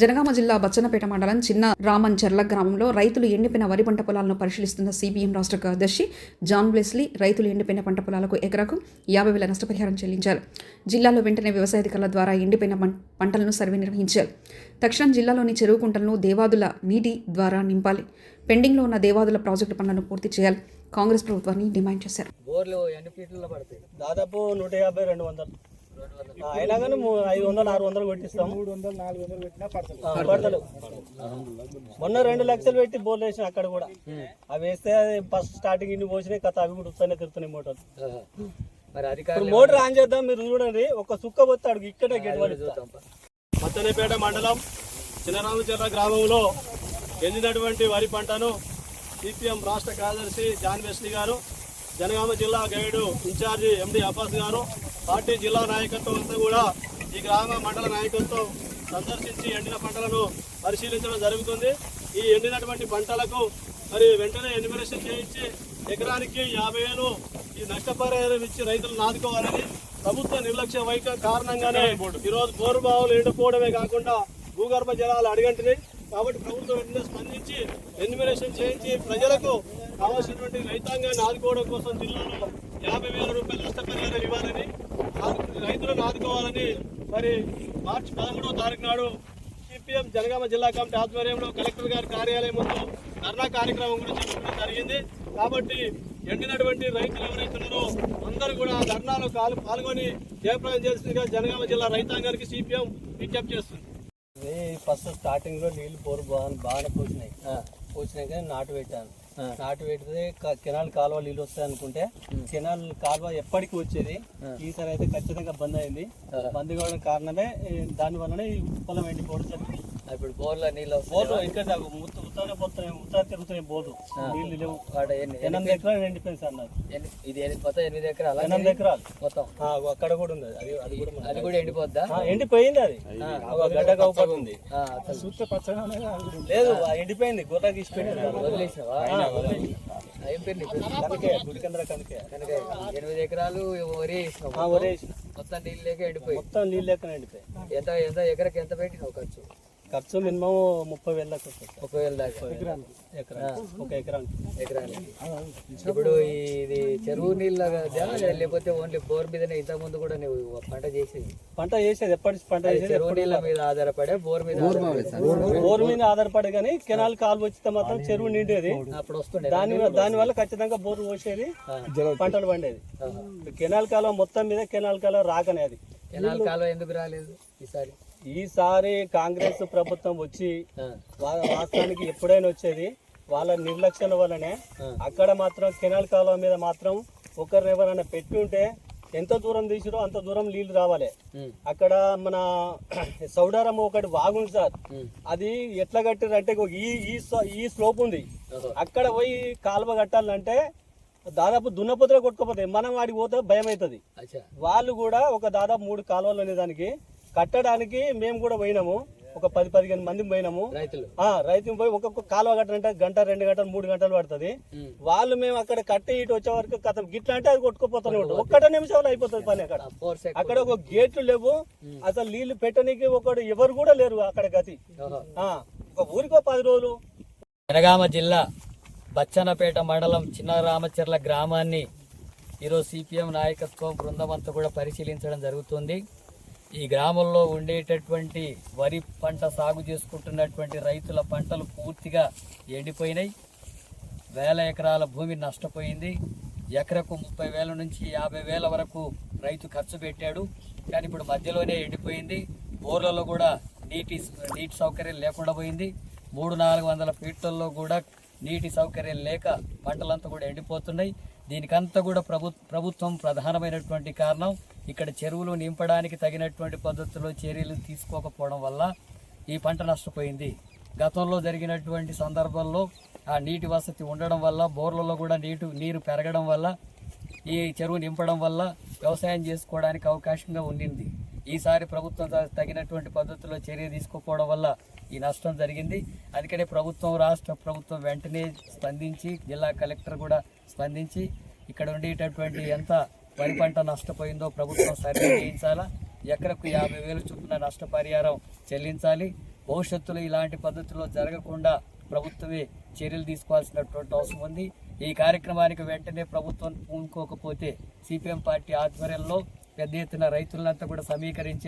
జనగామ జిల్లా బచ్చన్నపేట మండలం చిన్న రామంచర్ల గ్రామంలో రైతులు ఎండిపోయిన వరి పంట పొలాలను పరిశీలిస్తున్న సిపిఎం రాష్ట్ర కార్యదర్శి జాన్ బ్లెస్లీ రైతులు ఎండిపోయిన పంట పొలాలకు ఎకరాకు యాభై వేల నష్టపరిహారం చెల్లించారు. జిల్లాలో వెంటనే వ్యవసాయ అధికారుల ద్వారా ఎండిపోయిన పంటలను సర్వే నిర్వహించారు. తక్షణం జిల్లాలోని చెరువు కుంటలను దేవాదుల నీటి ద్వారా నింపాలి. పెండింగ్లో ఉన్న దేవాదుల ప్రాజెక్టు పనులను పూర్తి చేయాలి. కాంగ్రెస్ ప్రభుత్వాన్ని డిమాండ్ చేశారు. దాదాపు నూట యాభై రెండు వందలు. అయినా కానీ మూ- ఐదు వందలు ఆరు వందలు కొట్టిస్తాం. మూడు వందలు నాలుగు వందలు పెట్టినా పడతలు మొన్న రెండు లక్షలు పెట్టి బోర్లు వేసిన అక్కడ కూడా. అవి వేస్తే ఫస్ట్ స్టార్టింగ్ ఇన్ని పోసినాయి కథ అవి కూడా ఉత్తానే తిరుగుతున్నాయి మోటార్. మరి మోటార్ ఆన్ చేద్దాం మీరు చూడండి. ఒక సుక్క పోతే అడుగు ఇక్కడే గెట్ చూద్దాం. పా. మత్తనేపేట మండలం చిన్నరామచర్ల గ్రామంలో ఎండినటువంటి వరి పంటను సిపిఎం రాష్ట్ర కార్యదర్శి జాన్ వెస్లీ గారు జనగామ జిల్లా గైడు ఇన్ఛార్జి ఎండి అబ్బాస్ గారు పార్టీ జిల్లా నాయకత్వం అంతా కూడా ఈ గ్రామ మండల నాయకత్వం సందర్శించి ఎండిన పంటలను పరిశీలించడం జరుగుతుంది. ఈ ఎండినటువంటి పంటలకు మరి వెంటనే ఎన్యుమరేషన్ చేయించి ఎకరానికి యాభై వేలు ఈ నష్టపరిహారం ఇచ్చి రైతులను ఆదుకోవాలని ప్రభుత్వ నిర్లక్ష్య వైఖ కారణంగానే ఈరోజు బోరు బావులు ఎండిపోవడమే కాకుండా భూగర్భ జలాలు అడిగంటినాయి కాబట్టి ప్రభుత్వం వెంటనే స్పందించి ఎన్యుమరేషన్ చేయించి ప్రజలకు కావాల్సినటువంటి రైతాంగాన్ని ఆదుకోవడం కోసం జిల్లాలో యాభై వేల రూపాయల నష్టపరిహారం ఇవ్వాలని రైతులను ఆదుకోవాలని మరి మార్చి పదమూడవ తారీఖు నాడు సిపిఎం జనగామ జిల్లా కమిటీ ఆధ్వర్యంలో కలెక్టర్ గారి కార్యాలయం ముందు ధర్నా కార్యక్రమం కూడా చేసుకోవడం జరిగింది. కాబట్టి ఎండినటువంటి రైతులు ఎవరైతే ఉన్నారో అందరూ కూడా ధర్నాలో పాల్గొని జయప్రదం చేసిందిగా జనగామ జిల్లా రైతాంగానికి సిపిఎం విజ్ఞప్తి చేస్తుంది. ఫస్ట్ స్టార్టింగ్లో నీళ్ళు బోరు బాగా బాగా పోసినాయి. పోసినాక నాటు పెట్టాను. నాటు పెడితే కెనాల్ కాలువ నీళ్ళు వస్తాయి అనుకుంటే కెనాల్ కాలువ ఎప్పటికి వచ్చేది? ఈసారి అయితే ఖచ్చితంగా బంద్ అయింది. బంద్ కావడం కారణమే దాని వల్లనే ఈ పొలం ఎండిపోవడం జరిగింది. ఇప్పుడు బోర్ల నీళ్ళు. బోర్లు ఇక్కడ ముత్త ఉత్తానే పోతున్నాయి ఉత్తా తిరుగుతున్నాయి బోర్లు. నీళ్ళు లేవు. ఎనిమిది ఎకరాలు ఎండిపోయింది సార్ నాకు ఇది మొత్తం ఎనిమిది ఎకరాలు? ఎనిమిది ఎకరాలు. మొత్తం. ఆ, అక్కడ కూడా ఉంది అది అది కూడా. అది కూడా ఎండిపోద్దా? ఆ, ఎండిపోయింది అది. గడ్డ కవ్వబడుతుంది ఆ, అసలు లేదు ఆ ఎండిపోయింది. గొర్రెకి ఇచ్చిపోయింది వదిలేసినావా ఏం పేరు? కనకే గుడికందర కనకే కనుక ఎనిమిది ఎకరాలు వరి వేసినావు వేసిన. మొత్తం నీళ్ళు లేక ఎండిపోయి మొత్తం నీళ్ళు లెక్కన ఎండిపోయి ఎంత ఎంత ఎకరకి ఎంత పెట్టినావు ఖర్చు? ఖర్చు మినిమం ముప్పై వేల దాకా వస్తుంది. ముప్పై వేలు దాకా. ఎకరా ఒక ఎకరానికి. ఎకరానికి. ఇప్పుడు ఇది చెరువు నీళ్ళ లేకపోతే ఓన్లీ బోర్ మీదనే ఇంత ముందు కూడా నువ్వు పంట చేసేది. పంట చేసేది. ఎప్పటి పంట చేసేది? చెరువు నీళ్ళ మీద ఆధారపడే బోర్ మీద ఆధారపడే. బోర్ మీద ఆధారపడి కానీ కెనాల్ కాలు వచ్చితే మాత్రం చెరువు నిండేది. అప్పుడు వస్తుండే. దాని దాని వల్ల ఖచ్చితంగా బోరు పోసేది. పంటలు పండేది. కెనాల్ కాలువ మొత్తం మీద కెనాల్ కాలువ రాకనే అది. కెనాల్ కాలువ ఎందుకు రాలేదు ఈసారి? ఈసారి కాంగ్రెస్ ప్రభుత్వం వచ్చి వాస్తవానికి ఎప్పుడైనా వచ్చేది వాళ్ళ నిర్లక్ష్యం వల్లనే. అక్కడ మాత్రం కెనాల్ కాలువ మీద మాత్రం ఒకరిని ఎవరైనా పెట్టి ఉంటే ఎంత దూరం తీసిరో అంత దూరం నీళ్ళు రావాలి. అక్కడ మన సౌడారం ఒకటి వాగుంది సార్. అది ఎట్లా కట్టారు అంటే ఈ ఈ స్లో- ఈ స్లోప్ ఉంది. అక్కడ పోయి కాలువ కట్టాలంటే దాదాపు దున్నపోతులు కొట్టుకోపోతాయి. మనం వాడికి పోతే భయం అవుతుంది వాళ్ళు కూడా ఒక దాదాపు మూడు కాలువలు అనే దానికి కట్టడానికి మేము కూడా పోయినాము. ఒక పది పదిహేను మంది పోయినాము. రైతు పోయి ఒక్కొక్క కాలువ కట్టాలంటే గంట రెండు గంటలు మూడు గంటలు పడుతుంది. వాళ్ళు మేము అక్కడ కట్టి ఇటు వచ్చే వరకు కథ గిట్ల అంటే అది కొట్టుకుపోతూనే ఉంటుంది ఒక్కటే నిమిషంలో అయిపోతుంది పని అక్కడ. అక్కడ ఒక గేట్లు లేవు. అసలు నీళ్ళు పెట్టనీకి ఒకడు ఎవరు కూడా లేరు అక్కడ గతి. ఒక ఊరికో పది రోజులు. జనగామ జిల్లా బచ్చన్నపేట మండలం చిన్న రామచర్ల గ్రామాన్ని ఈరోజు సిపిఎం నాయకత్వం బృందం అంతా కూడా పరిశీలించడం జరుగుతుంది. ఈ గ్రామంలో ఉండేటటువంటి వరి పంట సాగు చేసుకుంటున్నటువంటి రైతుల పంటలు పూర్తిగా ఎండిపోయినాయి. వేల ఎకరాల భూమి నష్టపోయింది. ఎకరకు ముప్పై వేల నుంచి యాభై వేల వరకు రైతు ఖర్చు పెట్టాడు. కానీ ఇప్పుడు మధ్యలోనే ఎండిపోయింది. బోర్లలో కూడా నీటి నీటి సౌకర్యం లేకుండా పోయింది. మూడు నాలుగు వందల ఫీట్లలో కూడా నీటి సౌకర్యం లేక పంటలంతా కూడా ఎండిపోతున్నాయి. దీనికంతా కూడా ప్రభు ప్రభుత్వం ప్రధానమైనటువంటి కారణం. ఇక్కడ చెరువులు నింపడానికి తగినటువంటి పద్ధతిలో చర్యలు తీసుకోకపోవడం వల్ల ఈ పంట నష్టపోయింది. గతంలో జరిగినటువంటి సందర్భంలో ఆ నీటి వసతి ఉండడం వల్ల బోర్లలో కూడా నీటి నీరు పెరగడం వల్ల ఈ చెరువు నింపడం వల్ల వ్యవసాయం చేసుకోవడానికి అవకాశంగా ఉండింది. ఈసారి ప్రభుత్వం తగినటువంటి పద్ధతిలో చర్య తీసుకోకపోవడం వల్ల ఈ నష్టం జరిగింది. అందుకనే ప్రభుత్వం రాష్ట్ర ప్రభుత్వం వెంటనే స్పందించి జిల్లా కలెక్టర్ కూడా స్పందించి ఇక్కడ ఉండేటటువంటి ఎంత వరి పంట నష్టపోయిందో ప్రభుత్వం సర్వే చేయించాలా ఎకరకు యాభై వేలు చొప్పున నష్టపరిహారం చెల్లించాలి. భవిష్యత్తులో ఇలాంటి పద్ధతిలో జరగకుండా ప్రభుత్వమే చర్యలు తీసుకోవాల్సినటువంటి అవసరం ఉంది. ఈ కార్యక్రమానికి వెంటనే ప్రభుత్వం పూనుకోకపోతే సిపిఎం పార్టీ ఆధ్వర్యంలో పెద్ద ఎత్తున రైతులంతా కూడా సమీకరించి